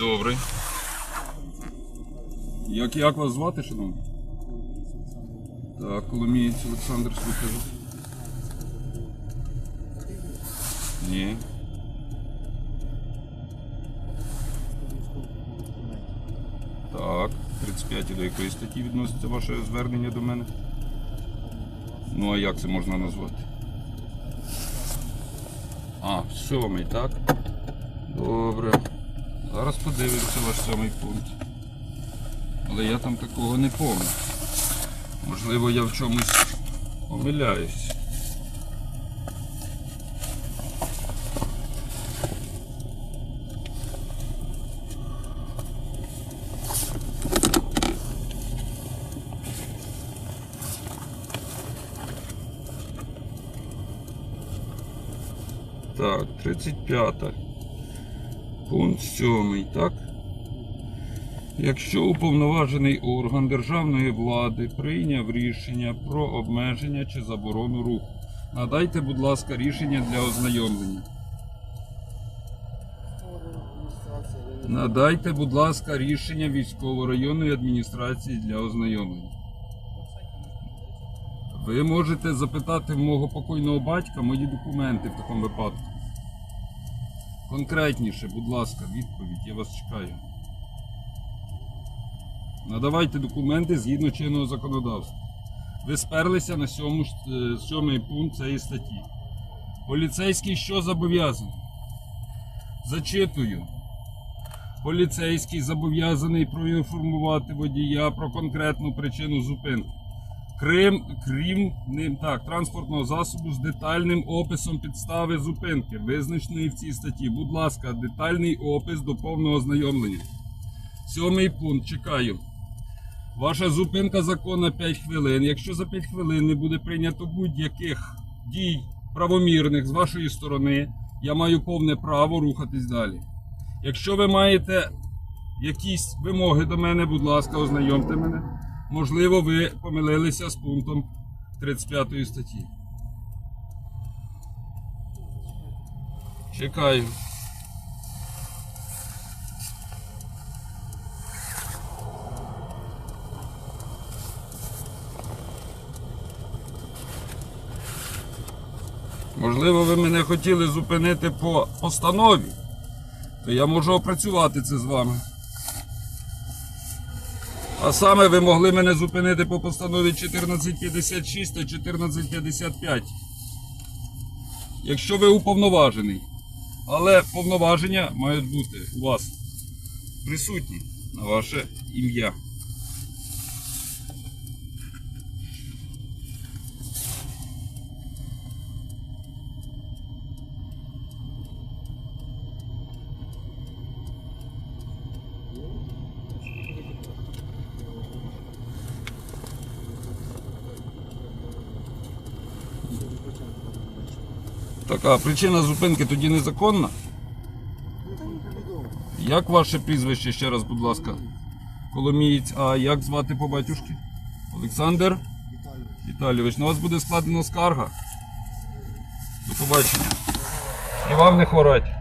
Добре. Як, як вас звати, шановний? Так, Коломієць Олександр слухаю. Ні. Так, 35 до якої статті відноситься ваше звернення до мене? Ну а як це можна назвати? А, сьомий, так? Добре. Зараз подивимося ваш сьомий пункт. Але я там такого не помню. Можливо, я в чомусь помиляюсь. Так, 35. Пункт 7, так? Якщо уповноважений орган державної влади прийняв рішення про обмеження чи заборону руху, надайте, будь ласка, рішення для ознайомлення. Надайте, будь ласка, рішення військово-районної адміністрації для ознайомлення. Ви можете запитати в мого покойного батька мої документи в такому випадку. Конкретніше, будь ласка, відповідь, я вас чекаю. Надавайте документи згідно чинного законодавства. Ви сперлися на сьому, ж- е, сьомий пункт цієї статті. Поліцейський що зобов'язаний? Зачитую. Поліцейський зобов'язаний проінформувати водія про конкретну причину зупинки. Крім, крім ним, так, транспортного засобу з детальним описом підстави зупинки, визначеної в цій статті. Будь ласка, детальний опис до повного ознайомлення. Сьомий пункт. Чекаю. Ваша зупинка законна 5 хвилин. Якщо за 5 хвилин не буде прийнято будь-яких дій правомірних з вашої сторони, я маю повне право рухатись далі. Якщо ви маєте якісь вимоги до мене, будь ласка, ознайомте мене. Можливо, ви помилилися з пунктом 35 статті. Чекаю. Можливо, ви мене хотіли зупинити по постанові, то я можу опрацювати це з вами. А саме ви могли мене зупинити по постанові 1456 та 1455. Якщо ви уповноважений. Але повноваження мають бути у вас присутні на ваше ім'я. Така причина зупинки тоді незаконна. Як ваше прізвище ще раз, будь ласка? Коломієць, а як звати по батюшки? Олександр Віталійович, на вас буде складена скарга. До побачення. І вам не хворать.